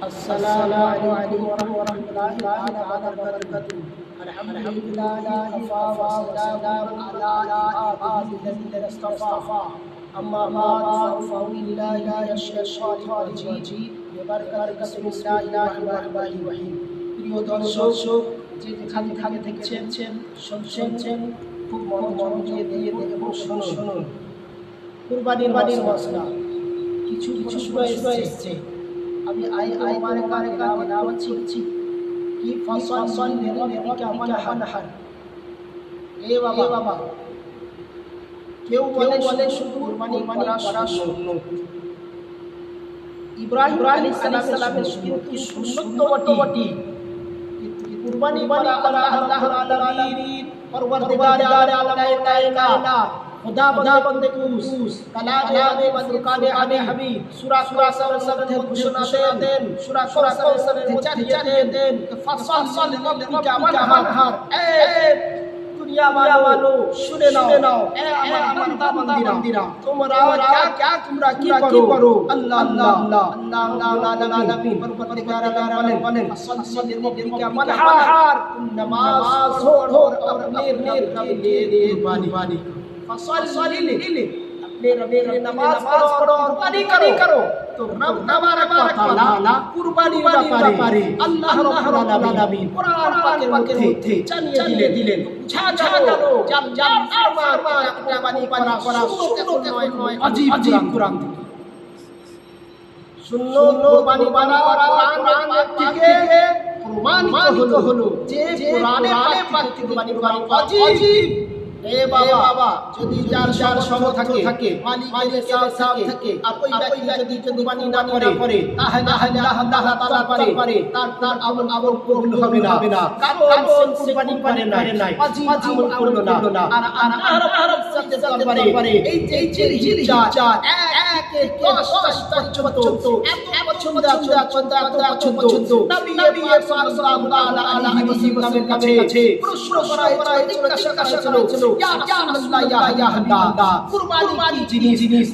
السلام عليكم ورحمة الله تعالى وبركاته الحمد لله وكفى وسلام على عباده الذين اصطفى أما بعد فأعوذ بالله من الشيطان الرجيم ببركة بسم الله الرحمن الرحيم প্রিয় দর্শক যে যেখানে থাকে দেখছেন শুনছেন খুব মনোযোগ দিয়ে দিয়ে এবং শুনুন কুরবানির বাড়ির মশলা কিছু কিছু সময় এসছে আমি আই আই মারে কারে কারে নাম চিনছি কি ফসল সল মেরে মেরে কে আমার হান হান এ বাবা বাবা কেউ বলে বলে শুধু কুরবানি করা করা শূন্য ইব্রাহিম আলাইহিস সালামের কি সুন্নত বটি বটি কুরবানি করা আল্লাহ আলামিন পরওয়ারদিগার আলম কায়না खुदा खुदा बंदे बंदे कूस कला कला दे बंदे कादे आने हबी सुरा सुरा सर सर थे खुशना से देन सुरा सुरा सर सर थे चढ़ देन देन फ़सल सल लब का मन हर हर ए दुनिया वालों सुने नाओ। सुने नाओ। ए अमर बंदा मंदिरा तुमरा क्या क्या तुमरा की करो? करो? अल्लाह अल्लाह अल्लाह अल्लाह। अल्लाह अल्लाह नबी पर पर प्यारा प्यारा बने बने फ़सल सल लब का मन हर हर नमाज़ छोड़ और अपने लिए कुर्बानी बानी फसल सली अपने रब के नमाज पढ़ो और कुर्बानी करो करो तो रब तबारक व तआला কুরবানি ব্যাপারে আল্লাহ রাব্বুল আলামিন কোরআন পাকের মধ্যে জানিয়ে দিলেন বুঝা জানো জান জান ফরমান কুরবানি করা করা সুন্নত নয় নয় আজীব আজীব কোরআন থেকে শুনলো কুরবানি করা কোরআন থেকে প্রমাণিত হলো যে কোরআনে পাক কুরবানি করা আজীব এ বাবা যদি যার যার সম থাকে থাকে মালিকের সাথ থাকে আর ওই যদি যদি বানি না করে করে তাহলে আল্লাহ তাআলা তাআলা পারে পারে তার তার আমল আমল কবুল হবে না হবে না। কারণ সে কুরবানি করে নাই আজি আজি আমল করল না। আর আল্লাহ রাব্বুল সাথে পারে পারে। এই যে জিল জিল এক এক দশ দশ পর্যন্ত জিনিস?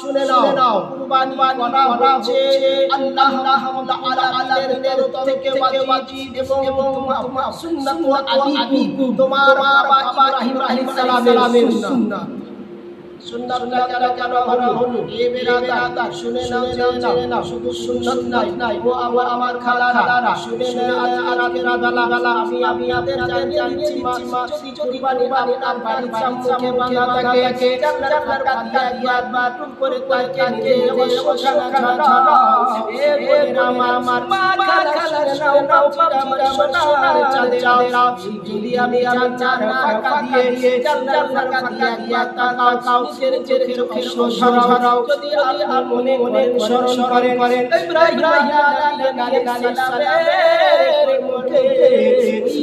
শুনে নাও। কুরবানি করা হচ্ছে আল্লাহ তাআলা আলার তরফ থেকে বাজি এবং তোমার সুন্নাত ও আবিকু তোমার বাবা ইব্রাহিম আলাইহিস সালামের সুন্নাহ সুন্নাত কেন কেন হলো এ বেরাদা, শুনে নাও, জেনে নাও, শুধু সুন্নাত নাই। নাই ও আমার আমার খালারা, শুনে না আর আগের বেলা বেলা আমি আমি আদের জানিয়ে দিচ্ছি, মা, যদি যদি বানি বানি তার বাড়ি সামনে বাংলা থাকে জান্নাত কাদিয়া দিয়া বাটুম করে তাকে নিয়ে অবশ্য খানা খানা এ বোনেরা আমার আমার মা, খালা নাও নাও আমার সোনার চাঁদে চাঁদে যদি আমি আমি চার ফাঁকা দিয়ে জান্নাত কাদিয়া দিয়া তাকাও নিজের চোখের সরাও যদি মনে মনে স্মরণ করেন। করেন ইব্রাহিম আলাইহিস সালামের মুখে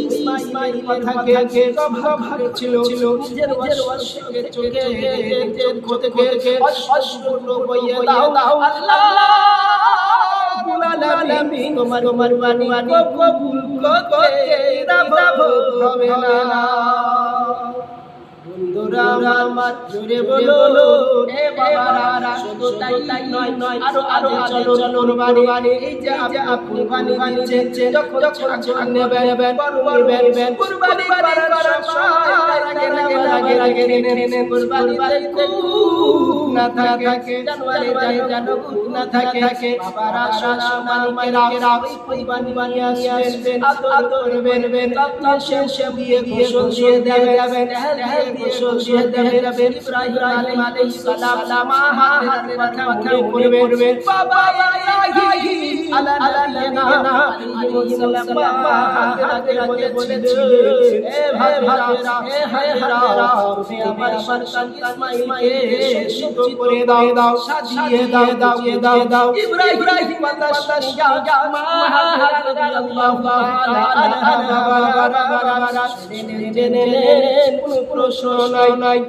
ইসমাঈল কথাকে কথা ভাবছিল নিজের ওয়াসকে চোখে নিজের খোতে খোতে বইয়ে দাও। দাও। আল্লাহ তোমার তোমার বাণী কবুল করতে হবে না। আমার জোরে বলো এ বাবারা শুধু তাই তাই নয় নয় আরও আরও চলো বাড়ি এই যে আপনি বাণী বানিয়েছেন যখন যখন নেবেন নেবেন কুরবানি করার সময় লাগে লাগে নেনে নেনে কুরবানি বাড়িতে না থাকে জানুয়ারি যায় জানো না থাকে থাকে বাবারা সোনা মালিকেরা ওই কুরবানি বানিয়ে আসবেন আদর করবেন বেন আপনার শেষে বিয়ে দিয়ে দিয়ে দেবেন দেবেন গোসল দিয়ে দেবেন দেবেন ইব্রাহিম আলাইহিস সালাম হাতে কথা মনে করবে বাবা ইব্রাহিম আলা নাবিয়িনা আলাইহিস সালাম হাতে হাতে বলেছিল এ ভাইরা এ ভাইরা তুমি আমার সন্তান ইসমাঈলকে সিদ্ধ করে দাও দাও সাজিয়ে দাও দাও দাও দাও ইব্রাহিম মা তাআলা জেনে কোনো প্রশ্ন নাই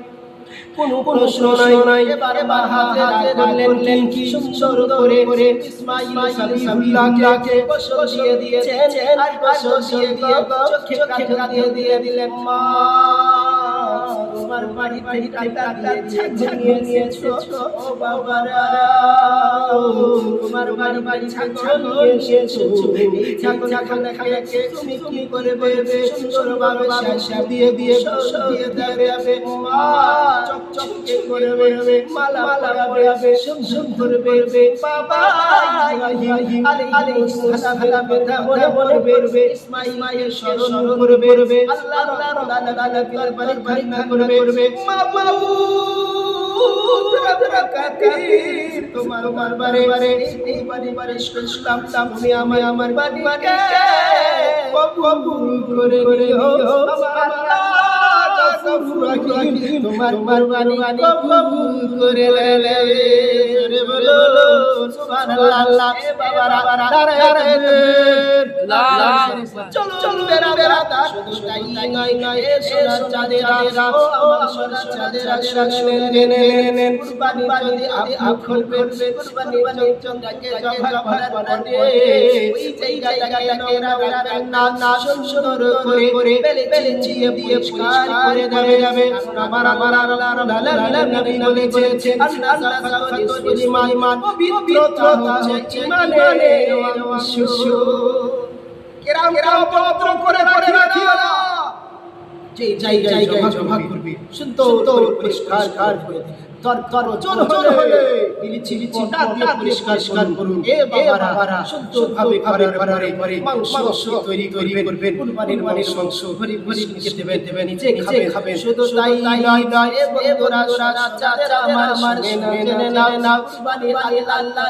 কোন প্রশ্ন নাই এবারে হাতে বললেন কি সুন্দর করে করে ইসমাঈল সাবিহুল্লাহকে গোসল দিয়ে দিয়েছেন আর গোসল দিয়ে দিয়ে চোখে কাটা দিয়ে দিয়ে দিলেন মা তোমার বাড়ি বাড়ি টাকা দিয়ে নিয়ে নিয়েছো ও বাবারা তোমার বাড়ি বাড়ি ছাগল নিয়ে এসেছ এই ছাগল ছাগলটাকে তুমি কি করে বলবে সুন্দর ভাবে শাসা দিয়ে দিয়ে দিয়ে দেবে মা চক চক করে বেরবে মালা মালা বেরবে সুম সুম করে বেরবে বাবা ইব্রাহিম আলাইহিস সালাম বেরবে বলে বলে বেরবে ইসমাইলের স্মরণ করে বেরবে আল্লাহ আল্লাহ আল্লাহ আল্লাহ দরবারে ভাইনা করে বেরবে রাব্বাকাতির তোমার দরবারে বারে এই বাড়ি বারে শুনলাম তুমি আমার আমার বাড়ি বাড়ি কবুল করে নিও। আমার আল্লাহ তোমার বাড়ি কবুল করে লে রে বলো সুবহানাল্লাহ এ বাবারা দাঁড়ায় চলো চলো বেরা বেরা শুধু তাই নয় নয় এ সোনার চাঁদেরা ও আমার সোনার চাঁদেরা শুনেন নেন নেন কুরবানি যদি আপনি আখল কুরবানি মানে চন্দ্রকে জবা করার পরে ওই জায়গাটাকে না না সুন্দর করে করে বেলে বেলে দিয়ে পরিষ্কার করে দেবে যাবে আমার আমার আল্লাহ আল্লাহ নবী বলেছে আল্লাহ সাফাত ইমান ইমান পবিত্রতা হচ্ছে ইমানের অংশ কেরাম কেরাম পবিত্র করে করে রাখিও না যে জায়গায় জমা করবে সুন্দর পরিষ্কার করে তর চল হলে লিচি লিচি দাঁত দিয়ে পরিষ্কার করুন। এ বাবারা সুন্দর ভাবে করে করে করে মাংস তৈরি তৈরি করবেন। কুরবানির মানের মাংস ভরি ভরি নিচে দেবেন? দেবেন? নিচে নিজে খাবেন। শুধু তাই নয় নয় এ বন্ধুরা চাচা আমার আমার জেনে নাও। না কুরবানির আল্লাহ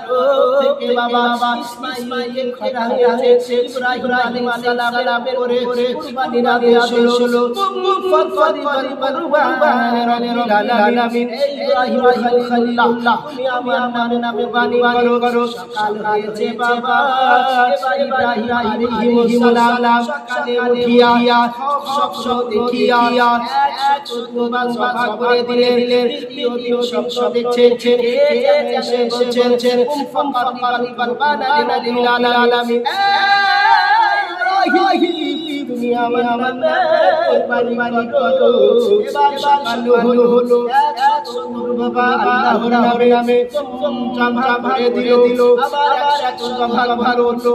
থেকে বাবা বাবা ইসমাইল খরা হয়েছে ইব্রাহিম আলাইহিস সালামের পরে কুরবানির আদেশ হলো মুফাদ্দালি কুরবানির আলামিন। ইব্রাহিম খলিলুল্লাহ তুমি আমার নামে নামে বাণী করো করো সকাল হয়েছে বাবা ইব্রাহিম আলাইহিস সালাম সকালে উঠিয়া সব সব দেখিয়া এক সুন্দর সভা করে দিলেন দ্বিতীয় সব সব দেখছেন এসে এসেছেন উফম ফাকালি বারবানা লিল আলামিন তুমি আমার বাড়ি বাড়ি করো এবার হলো হলো বাবা আল্লাহর নামে নামে চামচা ভরে দিল দিল আবার একশো ভাগ ভাগ হলো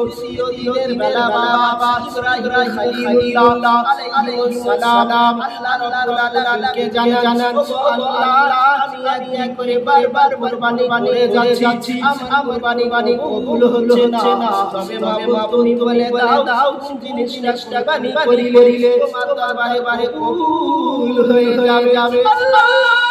দিনের বেলা বাবা ইব্রাহিম খলিলুল্লাহ আলাইহিস সালাম আল্লাহ রাব্বুল আলামিনকে জানান আল্লাহ আমি এক করে বারবার কুরবানি করে যাচ্ছি আমার কুরবানি বানি কবুল হচ্ছে না তবে বাবা তুমি বলে দাও জিনিসটা বানি করিলে তোমার দরবারে বারে কবুল হয়ে যাবে আল্লাহ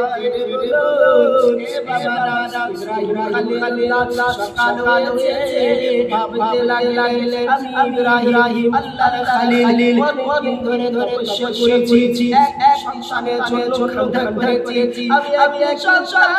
সকাল হয়েছে ভাবতে লাগলেন আমি ইব্রাহিম আল্লাহর খালিল ধরে ধরে করেছি এক এক সন্তানের জন্য খাওয়া করেছি আমি আমি এক সন্তান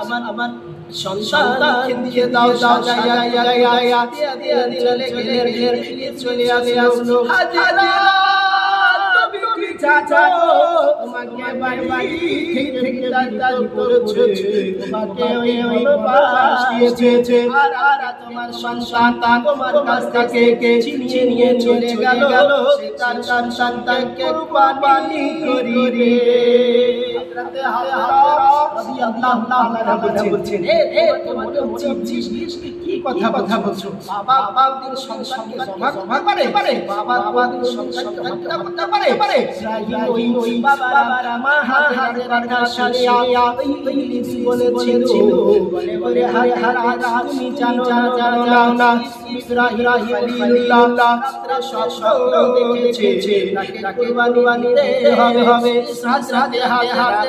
আমার আমার সন্তান দিয়ে দাও দাও যায় যায় যায় দিয়ে দিয়ে চলে গেলেন চলে আসলো হাজিরা চাচা তোমাকে বাই বাই ঠিক ঠিক দাদি করেছে। তোমাকে ওই ওই বাস আর আর তোমার সন্তান তোমার কাছ থেকে কে ছিনিয়ে নিয়ে চলে গেল? তার সন্তানকে কুরবানি করিবে। কি কথা কথা বলছো? বাবা বাবা দিন জমা জমা করে পারে? বাবা বাবা দিন হত্যা করতে পারে? পারে। ওই ওই বাবা মা হা হাজার কাছে আয়া ওই ওই লিপি বলেছিল। বলে বলে হায় হায় তুমি জানো জানো না ইব্রাহিম খলিলুল্লাহ স্বপ্ন দেখেছে। তাকে কুরবানি বানিতে হবে। হবে। হাজরাতে হাতে হাতে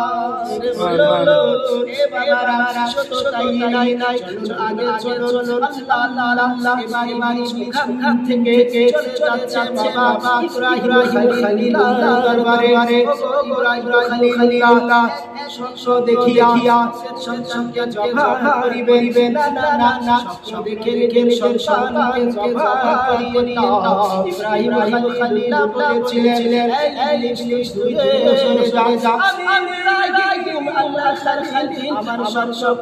দেখিয়া সন্তানকে জবা করিবে না না না না দেখে দেখে সন্তানকে জবা করিয়ে দাও ইব্রাহিম খলিলুল্লাহ বলেছিলেন এই ইবলিস তুই যা যা আমি ইব্রাহিম আল্লাহ খালিল আমার সব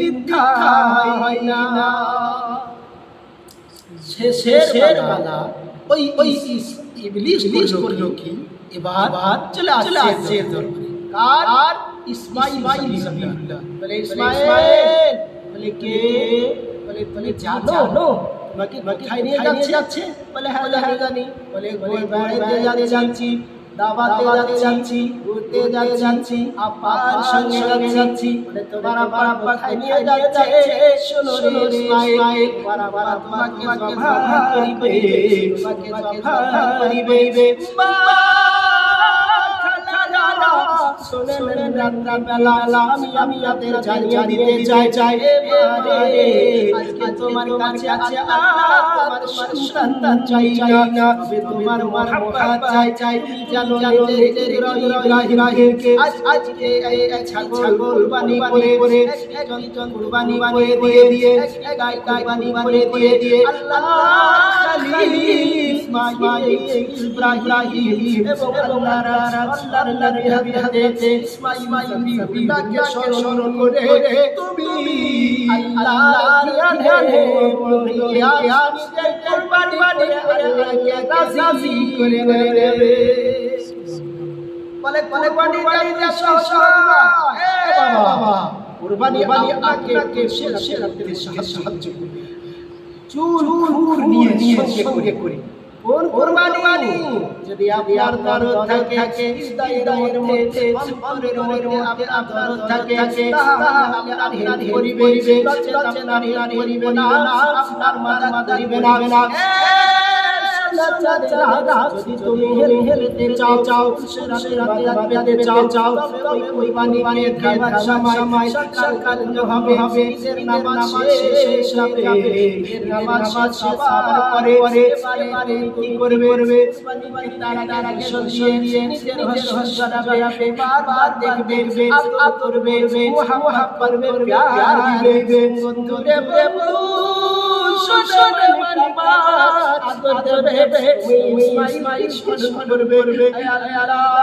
মিথ্যা হয় না। শেষের বেলা ওই ওই ইবলিস করল কি? এবার চলে আসছে আসছে দরবারে কার? আর ইসমাইল বলে ইসমাইল বলে কে? বলে বলে জানো। তোমাকে কোথায় নিয়ে যাচ্ছে? বলে হ্যাঁ জানি বলে গোল বেড়াতে যাচ্ছি। দাবাতে যাচ্ছি ঘুরতে যাচ্ছি আপার সঙ্গে যাচ্ছি। আব্বা আব্বা খাই নিয়ে যাচ্ছে। শোনো রে ইসমাইল। বারবার আব্বা তোমাকে জবা করিবে তোমাকে জবা করিবে মা শোনেন রাত্রা বেলা আমি আমি আপনাদের জানিয়ে দিতে চাই। চাই আজকে তোমার কাছে আছে তোমার সন্তান চাই চাই না তোমার মহাব্বত চাই চাই। জানো জানো ইব্রাহিমকে। আজ আজকে এই ছাগল কুরবানি করে করে একজন কুরবানি করে দিয়ে দিয়ে গায় কুরবানি করে দিয়ে দিয়ে আল্লাহ খালিল ইসমাইল ইব্রাহিম এবং আল্লাহর আল্লাহর নবী হাবিবকে বিবিকে স্মরণ করে তুমি নেবে বলে কুরবানি দিতে বাবা কুরবানি বানি আপনাকে শেষ শেষ সাহায্য করবে। চুল নিয়ে নিয়ে করে। কোন কুরবানি যদি আপনার দরদ থাকে হৃদয়ের মধ্যে অন্তরের মধ্যে আপনার দরদ থাকে তাহলে আপনার করিবে আপনার করিবে আপনার মাথা করিবে না তুমি হেলতে চাও চাও চাও চাও ওই বেড়াবে বারবার দেখবে শোষণে মানবার আদর দেবে ইসমাইল শোষণ করবে আল্লাহ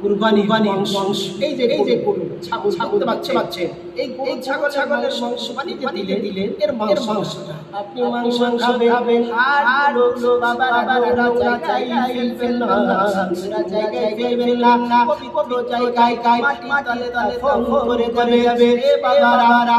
কুরবানি বানি অংশ এই যে এই যে গরু ছাগল ছাগল বাচ্চা বাচ্চা এই গরু ছাগল ছাগলের মাংস বানিতে দিলে দিলে এর মাংস। আপনি মাংস খাবে খাবেন আর লোক বাবা বাবা ওরা ফেলবেন না। জায়গায় ফেলবেন না। পবিত্র জায়গায় গায় মাটি তলে তলে ফোন করে দেবে যাবে। এ বাবারা